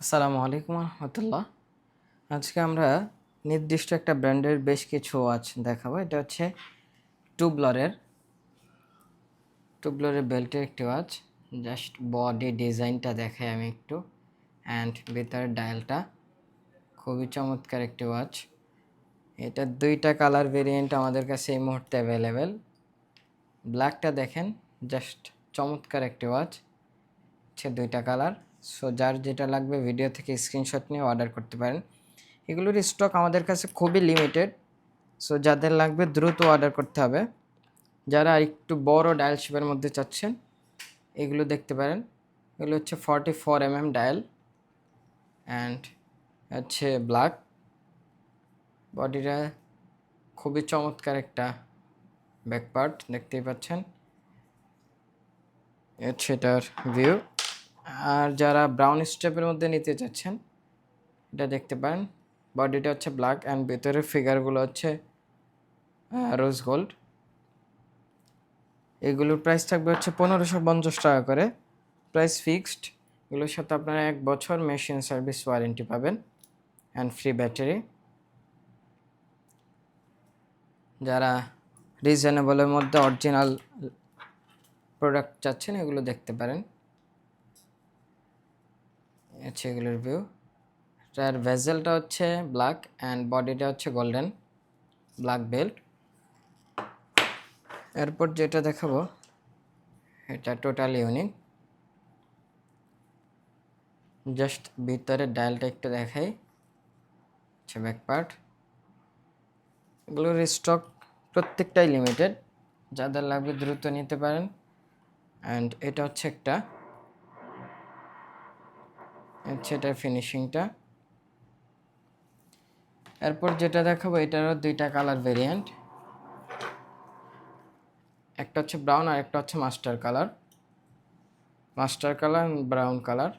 আসসালামু আলাইকুম রহমতুল্লাহ। আজকে আমরা নির্দিষ্ট একটা ব্র্যান্ডের বেশ কিছু ওয়াচ দেখাবো। এটা হচ্ছে টুবলরের টুবলরের বেল্টের একটি ওয়াচ জাস্ট বডি ডিজাইনটা দেখাই আমি একটু। অ্যান্ড ভিতরের ডায়ালটা খুবই চমৎকার একটি ওয়াচ এটা দুইটা কালার ভেরিয়েন্ট আমাদের কাছে এই মুহূর্তে অ্যাভেলেবেল ব্ল্যাকটা দেখেন। জাস্ট চমৎকার একটি ওয়াচ হচ্ছে দুইটা কালার সো যার যেটা লাগবে ভিডিও থেকে স্ক্রিনশট নিয়ে অর্ডার করতে পারেন। এগুলোর স্টক আমাদের কাছে খুবই লিমিটেড সো যাদের লাগবে দ্রুত অর্ডার করতে হবে। যারা একটু বড় ডায়াল শেপের মধ্যে চাচ্ছেন, এগুলো দেখতে পারেন। এগুলো হচ্ছে forty four M M dial and হচ্ছে ব্ল্যাক বডিটা খুবই চমৎকার একটা ব্যাক পার্ট দেখতেই পাচ্ছেন। হচ্ছে এটার ভিউ আর যারা ব্রাউন স্টেপের মধ্যে নিতে চাচ্ছেন, এটা দেখতে পারেন। বডিটা হচ্ছে ব্ল্যাক অ্যান্ড ভেতরের ফিগারগুলো হচ্ছে রোজ গোল্ড এগুলোর প্রাইস থাকবে হচ্ছে পনেরোশো পঞ্চাশ টাকা করে। প্রাইস ফিক্সড এগুলোর সাথে আপনারা এক বছর মেশিন সার্ভিস ওয়ারেন্টি পাবেন অ্যান্ড ফ্রি ব্যাটারি যারা রিজনেবলের মধ্যে অরিজিনাল প্রোডাক্ট চাচ্ছেন, এগুলো দেখতে পারেন। হচ্ছে এগুলোর ভিউ এটার ভেজেলটা হচ্ছে ব্ল্যাক অ্যান্ড বডিটা হচ্ছে গোল্ডেন ব্ল্যাক বেল্ট এরপর যেটা দেখাবো, এটা টোটাল ইউনিক জাস্ট ভিতরের ডায়ালটা একটু দেখাই, হচ্ছে ব্যাক পার্ট এগুলোর স্টক প্রত্যেকটাই লিমিটেড যাদের লাগবে দ্রুত নিতে পারেন। অ্যান্ড এটা হচ্ছে একটা হচ্ছে এটার ফিনিশিংটা এরপর যেটা দেখাবো, এটারও দুইটা কালার ভেরিয়েন্ট একটা হচ্ছে ব্রাউন আর একটা হচ্ছে master colour master colour brown colour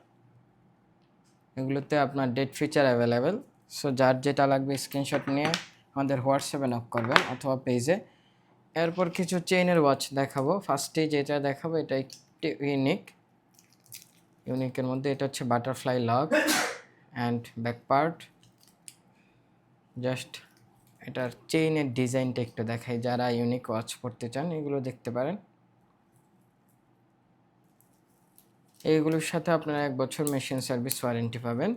এগুলোতে আপনার ডেট ফিচার অ্যাভেলেবেল সো যার যেটা লাগবে স্ক্রিনশট নিয়ে আমাদের হোয়াটসঅ্যাপে নক করবেন অথবা পেজে এরপর কিছু চেইনের ওয়াচ দেখাবো। ফার্স্টে যেটা দেখাবো, এটা একটি ইউনিক ইউনিকের মধ্যে, এটা হচ্ছে butterfly lock and back part just এটার চেইনের ডিজাইনটা একটু দেখাই, যারা ইউনিক ওয়াচ পড়তে চান, এগুলো দেখতে পারেন। এইগুলোর সাথে আপনারা এক বছর মেশিন সার্ভিস ওয়ারেন্টি পাবেন।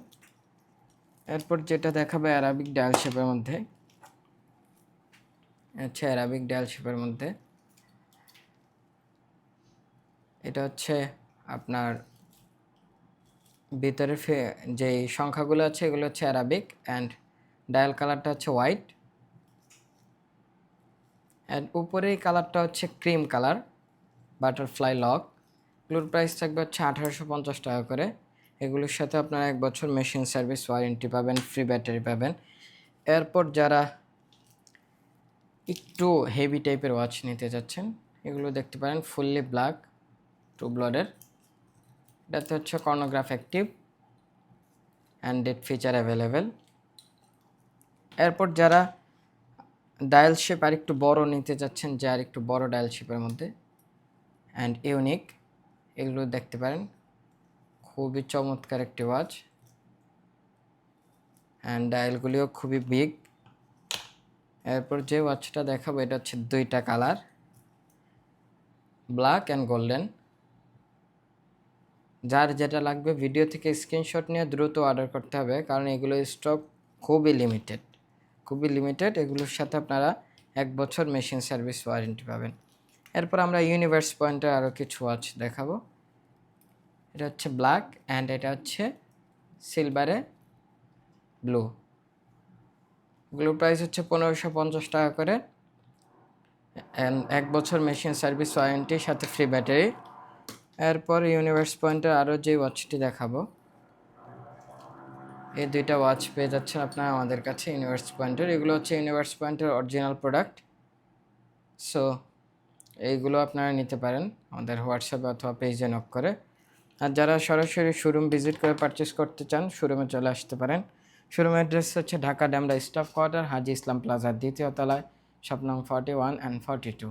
এরপর যেটা দেখাবে অ্যারাবিক ডায়াল শেপের মধ্যে। আচ্ছা অ্যারাবিক ডায়াল শেপের মধ্যে। এটা হচ্ছে আপনার ভিতরে যে সংখ্যাগুলো আছে, এগুলো হচ্ছে অ্যারাবিক অ্যান্ড ডায়াল কালারটা হচ্ছে হোয়াইট অ্যান্ড উপরে কালারটা হচ্ছে ক্রিম কালার বাটারফ্লাই লক এগুলোর প্রাইস থাকবে হচ্ছে আঠারোশো পঞ্চাশ টাকা করে। এগুলোর সাথে আপনারা এক বছর মেশিন সার্ভিস ওয়ারেন্টি পাবেন ফ্রি ব্যাটারি পাবেন। এরপর যারা একটু হেভি টাইপের ওয়াচ নিতে যাচ্ছেন এগুলো দেখতে পারেন ফুললি ব্ল্যাক টু ব্লডের এটাতে হচ্ছে chronograph active and date feature available এরপর যারা ডায়াল শেপ আর একটু বড় নিতে যাচ্ছেন, যে আর একটু বড় ডায়াল শেপের মধ্যে অ্যান্ড ইউনিক এগুলো দেখতে পারেন। খুবই চমৎকার একটি ওয়াচ অ্যান্ড ডায়ালগুলিও খুবই বিগ এরপর যে ওয়াচটা দেখাবো, এটা হচ্ছে দুইটা কালার ব্ল্যাক অ্যান্ড গোল্ডেন যার যেটা লাগবে ভিডিও থেকে স্ক্রিনশট নিয়ে দ্রুত অর্ডার করতে হবে, কারণ এগুলো স্টক খুবই লিমিটেড খুবই লিমিটেড এগুলোর সাথে আপনারা এক বছর মেশিন সার্ভিস ওয়ারেন্টি পাবেন। এরপর আমরা ইউনিভার্স পয়েন্টের আরও কিছু ওয়াচ দেখাবো। এটা হচ্ছে ব্ল্যাক অ্যান্ড এটা হচ্ছে সিলভারে ব্লু এগুলোর প্রাইস হচ্ছে পনেরোশো পঞ্চাশ টাকা করে। এক বছর মেশিন সার্ভিস ওয়ারেন্টির সাথে ফ্রি ব্যাটারি এরপর ইউনিভার্স পয়েন্টের আরও যে ওয়াচটি দেখাবো। এই দুইটা ওয়াচ পেয়ে যাচ্ছেন আপনারা আমাদের কাছে ইউনিভার্স পয়েন্টের। এগুলো হচ্ছে ইউনিভার্স পয়েন্টের অরিজিনাল প্রোডাক্ট। সো, এইগুলো আপনারা নিতে পারেন আমাদের হোয়াটসঅ্যাপে অথবা পেজে নক করে। আর যারা সরাসরি শোরুম ভিজিট করে পারচেস করতে চান, শোরুমে চলে আসতে পারেন। শোরুম অ্যাড্রেস হচ্ছে ঢাকা ড্যামরা স্টাফ কোয়ার্টার, হাজি ইসলাম প্লাজার দ্বিতীয় তলায়, শপ নং forty one and forty two.